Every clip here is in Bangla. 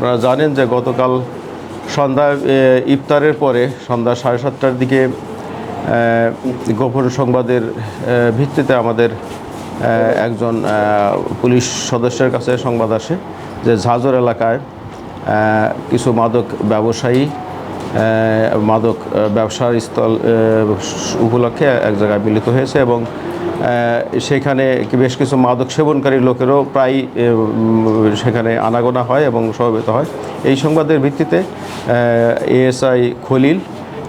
আপনারা জানেন যে গতকাল সন্ধ্যায় এ, ইফতারের পরে সন্ধ্যা সাড়ে সাতটার দিকে গোপন সংবাদের ভিত্তিতে আমাদের একজন পুলিশ সদস্যের কাছে সংবাদ আসে যে ঝাঁঝর এলাকায় কিছু মাদক ব্যবসায়ী মাদক ব্যবসার স্থল উপলক্ষে এক জায়গায় মিলিত হয়েছে এবং সেখানে বেশ কিছু মাদক সেবনকারী লোকেরও প্রায় সেখানে আনাগোনা হয় এবং সমবেত হয়। এই সংবাদের ভিত্তিতে এএসআই খলিল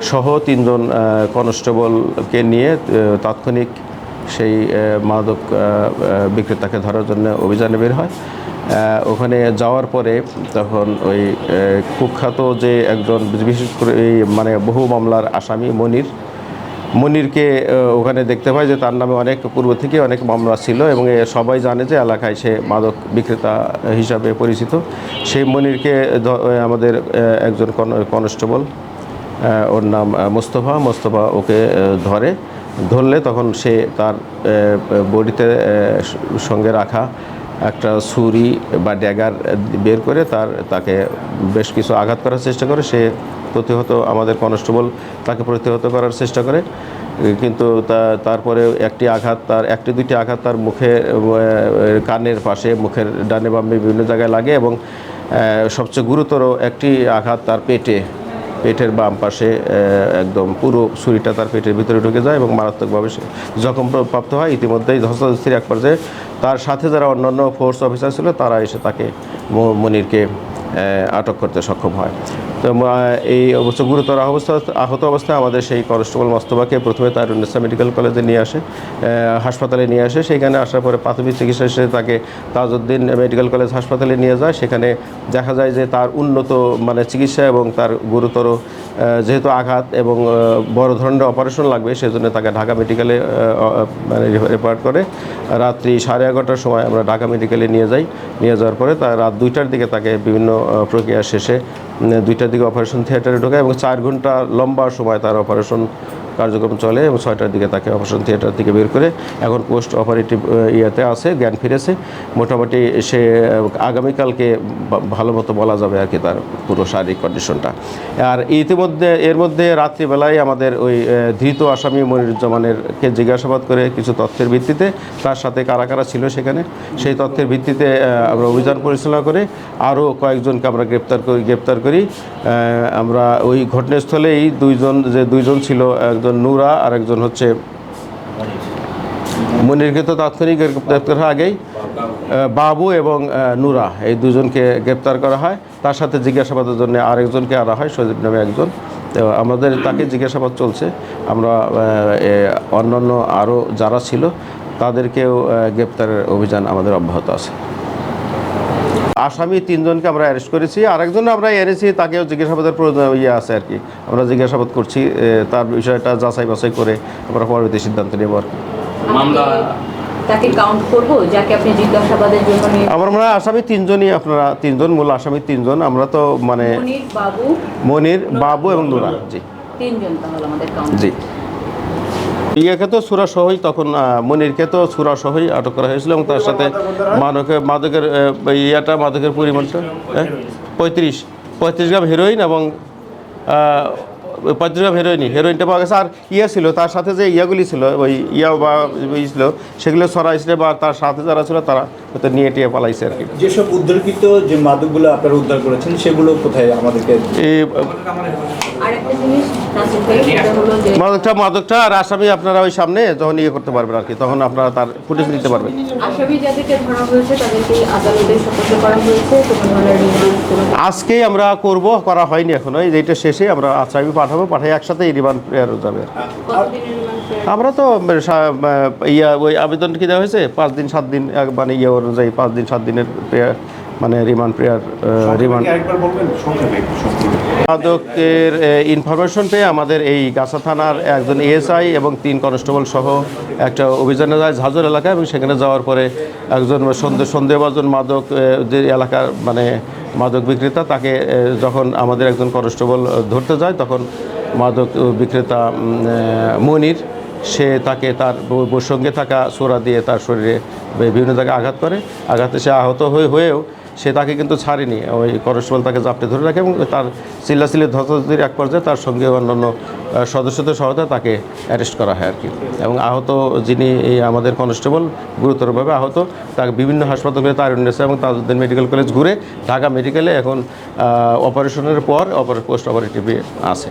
সহ তিনজন কনস্টেবলকে নিয়ে তাৎক্ষণিক সেই মাদক বিক্রেতাকে ধরার জন্য অভিযানে বের হয়। ওখানে যাওয়ার পরে তখন ওই কুখ্যাত যে একজন, বিশেষ করে এই মানে বহু মামলার আসামি মনির মনিরকে ওখানে দেখতে পাই যে তার নামে অনেক পূর্ব থেকে অনেক মামলা ছিল এবং সবাই জানে যে এলাকায় সে মাদক বিক্রেতা হিসাবে পরিচিত। সেই মনিরকে আমাদের একজন কনস্টেবল ওর নাম মোস্তফা। মোস্তফা ওকে ধরে, ধরলে তখন সে তার বডিতে সঙ্গে রাখা একটা ছুরি বা ড্যাগার বের করে তার, তাকে বেশ কিছু আঘাত করার চেষ্টা করে। সে প্রতিহত, আমাদের কনস্টেবল তাকে প্রতিহত করার চেষ্টা করে। কিন্তু তা- তারপরে একটি আঘাত তার, একটি দুটি আঘাত তার মুখে কানের পাশে, মুখের ডানে বামে বিভিন্ন জায়গায় লাগে এবং সবচেয়ে গুরুতর একটি আঘাত তার পেটে পেটের বাম পাশে একদম পুরো ছুরিটা তার পেটের ভিতরে ঢুকে যায় এবং মারাত্মকভাবে জখম প্রাপ্ত হয়। ইতিমধ্যেই ধস্তাধস্তির এক পর্যায়ে তার সাথে যারা অন্যান্য ফোর্স অফিসার ছিল, তারা এসে তাকে মনিরকে আটক করতে সক্ষম হয়। এই অবশ্য গুরুতর অবস্থা, আহত অবস্থায় আমাদের সেই কনস্টেবল মস্তবাকে প্রথমে তারুণ্যসা মেডিকেল কলেজে নিয়ে আসে হাসপাতালে নিয়ে আসে। সেখানে আসার পরে প্রাথমিক চিকিৎসা শেষে তাকে তাজউদ্দিন মেডিকেল কলেজ হাসপাতালে নিয়ে যায়। সেখানে দেখা যায় যে তার উন্নত মানে চিকিৎসা এবং তার গুরুতর যেহেতু আঘাত এবং বড় ধরনের অপারেশন লাগবে, সেজন্য তাকে ঢাকা মেডিকেলে মানে রেফার করে। রাত্রি সাড়ে এগারোটার সময় আমরা ঢাকা মেডিকেলে নিয়ে যাই। নিয়ে যাওয়ার পরে তার রাত দুইটার দিকে তাকে বিভিন্ন প্রক্রিয়া শেষে দুইটার দিকে অপারেশন থিয়েটারে ঢোকায় এবং চার ঘণ্টা লম্বা সময় তার অপারেশন কার্যক্রম চলে এবং ছয়টার দিকে তাকে অপারেশন থিয়েটার থেকে বের করে এখন পোস্ট অপারেটিভ ইয়েতে আছে, জ্ঞান ফিরেছে। মোটামুটি সে আগামীকালকে ভালো মতো বলা যাবে আর কি তার পুরো শারীরিক কন্ডিশনটা আর ইতিমধ্যে, এর মধ্যে রাত্রিবেলায় আমাদের ওই ধৃত আসামি মনিরুজ্জামানেরকে জিজ্ঞাসাবাদ করে কিছু তথ্যের ভিত্তিতে, তার সাথে কারা কারা ছিল সেখানে, সেই তথ্যের ভিত্তিতে আমরা অভিযান পরিচালনা করে আরও কয়েকজনকে আমরা গ্রেপ্তার করি গ্রেপ্তার করি। আমরা ওই ঘটনাস্থলেই দুইজন, যে দুইজন ছিল একজন নূরা আর একজন হচ্ছে মনিরকে তো তাৎক্ষণিক গ্রেপ্তার হওয়ার আগেই বাবু এবং নূরা এই দুজনকে গ্রেপ্তার করা হয়। তার সাথে জিজ্ঞাসাবাদের জন্য আরেকজনকে আনা হয়, সজীব নামে একজন। তো আমাদের তাকে জিজ্ঞাসাবাদ চলছে। আমরা অন্যান্য আরও যারা ছিল, তাদেরকেও গ্রেপ্তারের অভিযান আমাদের অব্যাহত আছে। আসামি তিনজনকে আমরা অ্যারেস্ট করেছি আরেকজন আমরা এনেছি তাকেও জিজ্ঞাসাবাদের প্রয়োজন ইয়ে আছে আর কি। আমরা জিজ্ঞাসাবাদ করছি তার বিষয়টা যাচাই বাছাই করে আমরা পরবর্তী সিদ্ধান্ত নেব আর কি। মামলা? তাকে কাউন্ট করব যাকে আপনি জিজ্ঞাসাবাদের জন্য নিয়ে আমার মনে হয় আসামি তিনজনই আপনারা তিনজন মূল আসামি তিনজন আমরা তো মানে মনির বাবু মনির বাবু এবং নুরা জি। তিনজন তাহলে আমাদের কাউন্ট জি। ইয়াকে তো সুরা সহই তখন মনিরকে তো সুরা সহই আটক করা হয়েছিল এবং তার সাথে মাদকের মাদকের ইয়াটা মাদকের পরিমাণটা হ্যাঁ? পঁয়ত্রিশ পঁয়ত্রিশ গ্রাম হেরোইন এবং পঁয়ত্রিশ গ্রাম হেরোইনই হেরোইনটা পাওয়া গেছে আর ইয়া ছিল তার সাথে যে ইয়াগুলি ছিল ওই ইয়া বা ই ছিল সেগুলো সরাইছে বা তার সাথে যারা ছিল তারা হয়তো নিয়ে টিয়ে পালাইছে আর কি যেসব উদ্ধারকৃত যে মাদকগুলো আপনারা উদ্ধার করেছেন সেগুলো কোথায় আমাদেরকে মাদকটা মাদকটা আর আসামি আপনারা ওই সামনে যখন ইয়ে করতে পারবেন আর কি তখন আপনারা তার ফুটেজ নিতে পারবেন। আসামি আজকেই আমরা করব করা হয়নি এখনও এই যেটা শেষে আমরা আশ্রমী পাঠাবো পাঠাই একসাথে রিমান্ড প্রেয়ারও যাবে। আমরা তো ইয়া ওই আবেদন কি দেওয়া হয়েছে? পাঁচ দিন সাত দিন এক- মানে ইয়ে অনুযায়ী পাঁচ দিন সাত দিনের প্রেয়ার মানে রিমান্ড প্রেয়ার রিমান্ড মাদকের ইনফরমেশন পেয়ে আমাদের এই গাছা থানার একজন এএসআই এবং তিন কনস্টেবল সহ একটা অভিযানে যায় ঝাঁঝর এলাকায় এবং সেখানে যাওয়ার পরে একজন সন্দেহ সন্দেহভাজন মাদক যে এলাকার মানে মাদক বিক্রেতা তাকে যখন আমাদের একজন কনস্টেবল ধরতে যায় তখন মাদক বিক্রেতা মনির সে তাকে তার সঙ্গে থাকা সোরা দিয়ে তার শরীরে বিভিন্ন জায়গায় আঘাত করে। আঘাতে সে আহত হয়ে হয়েও সে তাকে কিন্তু ছাড়েনি। ওই কনস্টেবল তাকে জাপটে ধরে রাখে এবং তার চিল্লাচিল্লি ধস্তাধস্তির এক পর্যায়ে তার সঙ্গে অন্যান্য সদস্যদের সহায়তায় তাকে অ্যারেস্ট করা হয় আর কি এবং আহত যিনি এই আমাদের কনস্টেবল গুরুতরভাবে আহত, তাকে বিভিন্ন হাসপাতালে তারুণ্যেছে এবং তাজউদ্দিন মেডিকেল কলেজ ঘুরে ঢাকা মেডিকেলে এখন অপারেশনের পর অপার পোস্ট অপারেটিভে আছে।